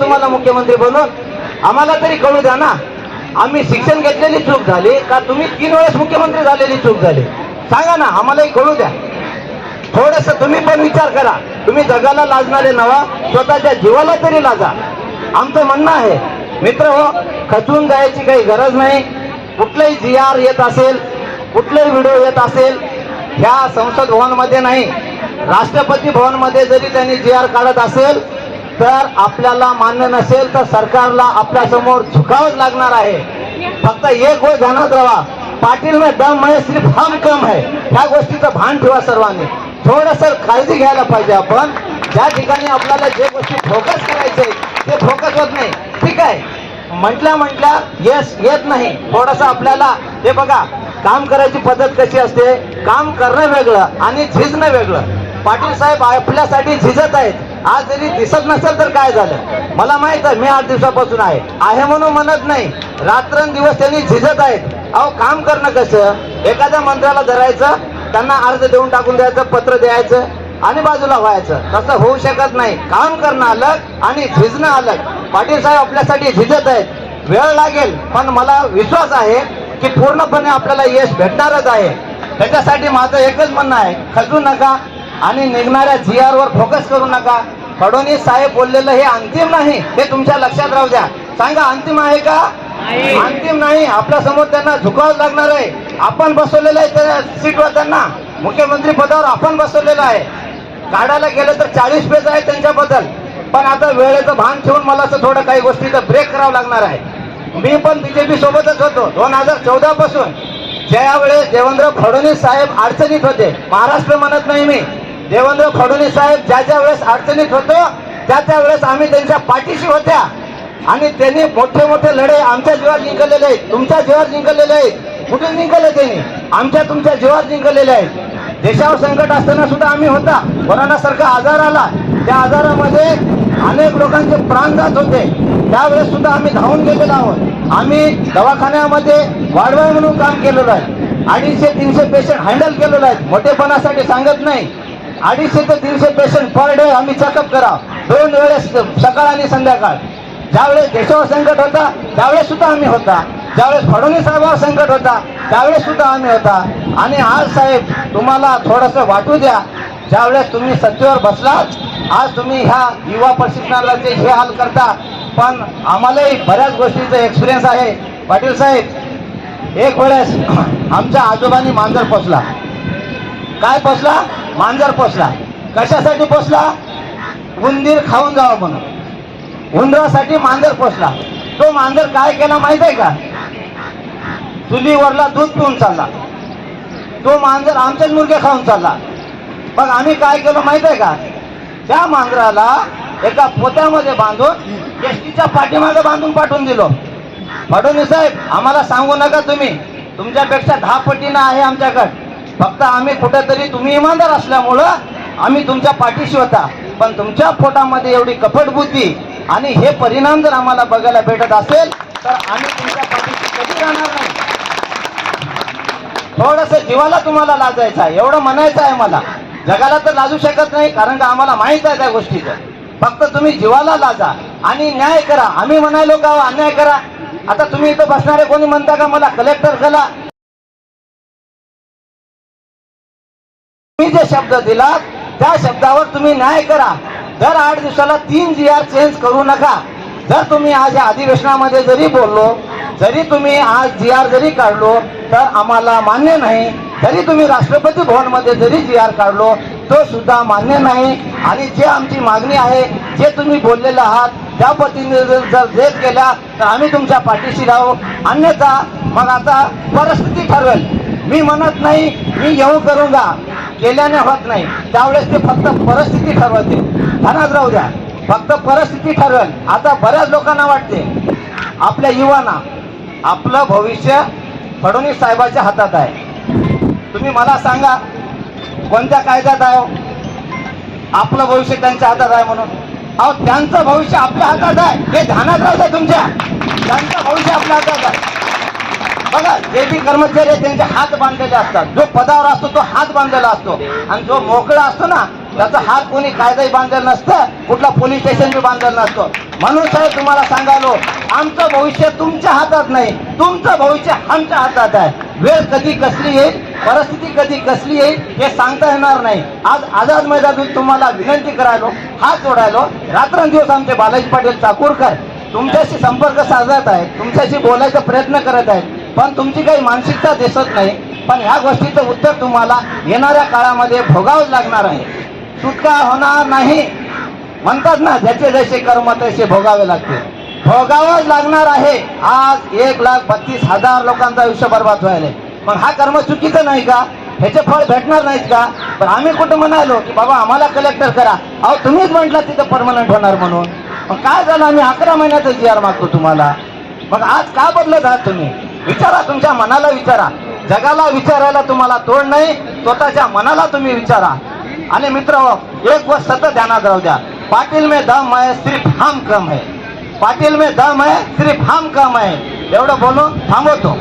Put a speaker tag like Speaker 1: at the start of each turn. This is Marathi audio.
Speaker 1: तुम्हाला मुख्यमंत्री बनून आम्हाला तरी कळू द्या ना. आम्ही शिक्षण घेतलेली चूक झाली का तुम्ही तीन वेळेस मुख्यमंत्री झालेली चूक झाली? सांगा ना आम्हालाही कळू द्या. थोडस तुम्ही पण विचार करा. तुम्ही जगाला लाजणारे नवा स्वतःच्या जीवाला तरी लाजा. आमचं म्हणणं आहे मित्र हो खचून जायची काही गरज नाही. कुठलंही जी आर येत असेल कुठलाही व्हिडिओ येत असेल ह्या संसद भवनमध्ये नाही. राष्ट्रपती भवनमध्ये जरी त्यांनी जी आर काढत असेल तर आपल्याला मान्य नसेल तर सरकारला आपल्यासमोर झुकावंच लागणार आहे. फक्त एक गोष्ट ध्यानात राहा. पाटील में दम है सिर्फ हम कम है. ह्या गोष्टीचं भान ठेवा सर्वांनी. थोडस काळजी घ्यायला पाहिजे आपण. ज्या ठिकाणी आपल्याला जे गोष्टी फोकस करायचे ते फोकस होत नाही. ठीक आहे? म्हटल्या म्हटल्या येस येत नाही. थोडस आपल्याला हे बघा काम करायची पद्धत कशी असते? काम करणं वेगळं आणि झिजणं वेगळं. पाटील साहेब आपल्यासाठी झिजत आहेत. आज जरी दिसत नसेल तर काय झालं? मला माहीत आहे मी आठ दिवसापासून आहे. आहे म्हणून म्हणत नाही. रात्रंदिवस त्यांनी झिजत आहेत. अहो काम करणं कसं? एखाद्या मंत्र्याला धरायचं त्यांना अर्ज देऊन टाकून द्यायचं पत्र द्यायचं आणि बाजूला व्हायचं. तसं होऊ शकत नाही. काम करणं अलग आणि झिजणं अलग. पाटील साहेब आपल्यासाठी झिजत आहेत. वेळ लागेल पण मला विश्वास आहे की पूर्णपणे आपल्याला यश भेटणारच आहे. त्याच्यासाठी माझं एकच म्हणणं आहे खचू नका. आणि निघणाऱ्या जी आर वर फोकस करू नका. फडणवीस साहेब बोललेलं हे अंतिम नाही. हे तुमच्या लक्षात राहू द्या. सांगा अंतिम आहे का? अंतिम नाही. आपल्यासमोर त्यांना झुकावं लागणार आहे. आपण बसवलेलं आहे त्या सीटवर त्यांना. मुख्यमंत्री पदावर आपण बसवलेलं आहे. काढायला गेलं तर चाळीस पेज आहे त्यांच्याबद्दल. पण आता वेळेचं भान ठेवून मला असं थोडं काही गोष्टीचं ब्रेक करावं लागणार आहे. मी पण बीजेपी सोबतच होतो. दोन हजार चौदा पासून. ज्या वेळेस देवेंद्र फडणवीस साहेब अडचणीत होते महाराष्ट्र म्हणत नाही मी. देवेंद्र फडणवीस साहेब ज्या ज्या वेळेस अडचणीत होतो त्या त्या वेळेस आम्ही त्यांच्या पाठीशी होत्या. आणि त्यांनी मोठे मोठे लढे आमच्या जीवात जिंकलेले आहेत तुमच्या जीवात जिंकलेले आहेत. कुठून जिंकले त्यांनी? आमच्या तुमच्या जीवात जिंकलेले आहेत. देशावर संकट असताना सुद्धा आम्ही होता. कोरोना सारखा आजार आला. त्या आजारामध्ये अनेक लोकांचे प्राण जात होते. त्यावेळेस सुद्धा आम्ही धावून गेलेलो आहोत. आम्ही दवाखान्यामध्ये वाढवाय म्हणून काम केलेलं आहे. अडीचशे तीनशे पेशंट हँडल केलेलं आहे मोठेपणासाठी सांगत नाही. अडीचशे ते तीनशे पेशंट पर डे आम्ही चेकअप करा. दोन वेळेस सकाळ आणि संध्याकाळ. ज्यावेळेस देशावर संकट होता त्यावेळेस सुद्धा आम्ही होता. ज्यावेळेस फडणवीस साहेबावर संकट होता त्यावेळेस सुद्धा आम्ही होता. आणि आज साहेब तुम्हाला थोडंसं वाटू द्या. ज्यावेळेस तुम्ही सत्तेवर बसलात आज तुम्ही ह्या युवा प्रशिक्षणाचे हे हाल करता. पण आम्हालाही बऱ्याच गोष्टीचा एक्सपिरियन्स आहे. पाटील साहेब एक वेळेस आमच्या आजोबांनी मांजर पोचला काय पोचला मांजर पोचला कशासाठी पोचला उंदीर खाऊन जावं म्हणून. उंदरासाठी मांजर पोचला तो मांजर काय केला माहीत आहे का? चुलीवरला दूध पिऊन चालला. तो मांजर आमचेच मुलगे खाऊन चालला. मग आम्ही काय केलं माहीत आहे का? त्या मांजराला एका पोत्यामध्ये बांधून एसटीच्या पाठीमागे बांधून पाठवून दिलो. फडणवीस साहेब आम्हाला सांगू नका तुम्ही. तुमच्यापेक्षा दहा पटीनं आहे आमच्याकडे. फक्त आम्ही कुठेतरी तुम्ही इमानदार असल्यामुळं आम्ही तुमच्या पाठीशी होता. पण तुमच्या पोटामध्ये एवढी कपट बुद्धी आणि हे परिणाम जर आम्हाला बघायला भेटत असेल तर आम्ही तुमच्या पाठीशी कधी राहणार नाही. थोडस जीवाला तुम्हाला लाजायचं आहे एवढं म्हणायचं आहे मला. जगाला तर लाजू शकत नाही कारण का आम्हाला माहीत आहे त्या गोष्टीचं. फक्त तुम्ही जीवाला लाजा आणि न्याय करा. आम्ही म्हणायलो का हो, अन्याय करा. आता तुम्ही इथं बसणारे कोणी म्हणता का मला कलेक्टर करा शब्द दिला त्या शब्दावर तुम्ही न्याय करा. दर आठ दिवसाला तीन जी आर चेंज करू नका. जर तुम्ही आज या अधिवेशनामध्ये जरी बोललो जरी तुम्ही आज जी आर जरी काढलो तर आम्हाला मान्य नाही. जरी तुम्ही राष्ट्रपती भवनमध्ये जरी जी आर काढलो तो सुद्धा मान्य नाही. आणि जे आमची मागणी आहे जे तुम्ही बोललेले आहात त्या पद्धतीने जर जर देत गेल्या तर आम्ही तुमच्या पाठीशी राहू. अन्यथा मग आता परिस्थिती ठरवेल. मी म्हणत नाही मी येऊ करूंगा. केल्याने होत नाही. त्यावेळेस ते फक्त परिस्थिती ठरवते ध्यानात राहू द्या. फक्त परिस्थिती ठरवेल. आता बऱ्याच लोकांना वाटते आपल्या युवांना आपलं भविष्य फडणवीस साहेबाच्या हातात आहे. तुम्ही मला सांगा कोणत्या कायद्यात आहे हो? आपलं भविष्य त्यांच्या हातात आहे म्हणून. अहो त्यांचं भविष्य आपल्या हातात आहे. हे ध्यानात राहू आहे तुमच्या. त्यांचं भविष्य आपल्या हातात आहे. बघा जे बी कर्मचारी आहेत, त्यांचे हात बांधलेले असतात. जो पदावर असतो तो हात बांधलेला असतो. आणि जो मोकळा असतो ना त्याचा हात कोणी कायदाही बांधलेला नसतं कुठला पोलीस स्टेशन बी बांधलेला नसतं. म्हणून साहेब तुम्हाला सांगालो आमचं भविष्य तुमच्या हातात नाही तुमचं भविष्य आमच्या हातात आहे. वेळ कधी कसली येईल परिस्थिती कधी कसली येईल हे सांगता येणार नाही. आज आझाद मैदानातून तुम्हाला विनंती करायलो हात जोडायलो. रात्रंदिवस आमचे बालाजी पाटील चाकूरकर तुमच्याशी संपर्क साधत आहेत तुमच्याशी बोलायचा प्रयत्न करत आहेत. पण तुमची काही मानसिकता दिसत नाही. पण ह्या गोष्टीचं उत्तर तुम्हाला येणाऱ्या काळामध्ये भोगावंच लागणार आहे. सुटका होणार नाही. म्हणतात ना ज्याचे जसे कर्म तसे भोगावे लागते भोगावंच लागणार आहे. आज एक लाख बत्तीस हजार लोकांचं आयुष्य बर्बाद व्हायला मग हा कर्म चुकीचं नाही का? ह्याचे फळ भेटणार नाहीत का? पण आम्ही कुठं म्हणालो की बाबा आम्हाला कलेक्टर करा. अहो तुम्हीच म्हटलं तिथं परमनंट होणार म्हणून. मग काय झालं? आम्ही अकरा महिन्याचं जी आर मागतो तुम्हाला. मग आज का बदलत आहात तुम्ही? विचारा तुमच्या मनाला विचारा. जगाला विचारायला तुम्हाला तोड नाही स्वतःच्या मनाला तुम्ही विचारा. आणि मित्र एक गोष्ट सतत ध्यानात राहू द्या. पाटील में दम आहे सिर्फ हम कम है. पाटील में दम आहे सिर्फ हम कम आहे एवढं बोलून थांबवतो.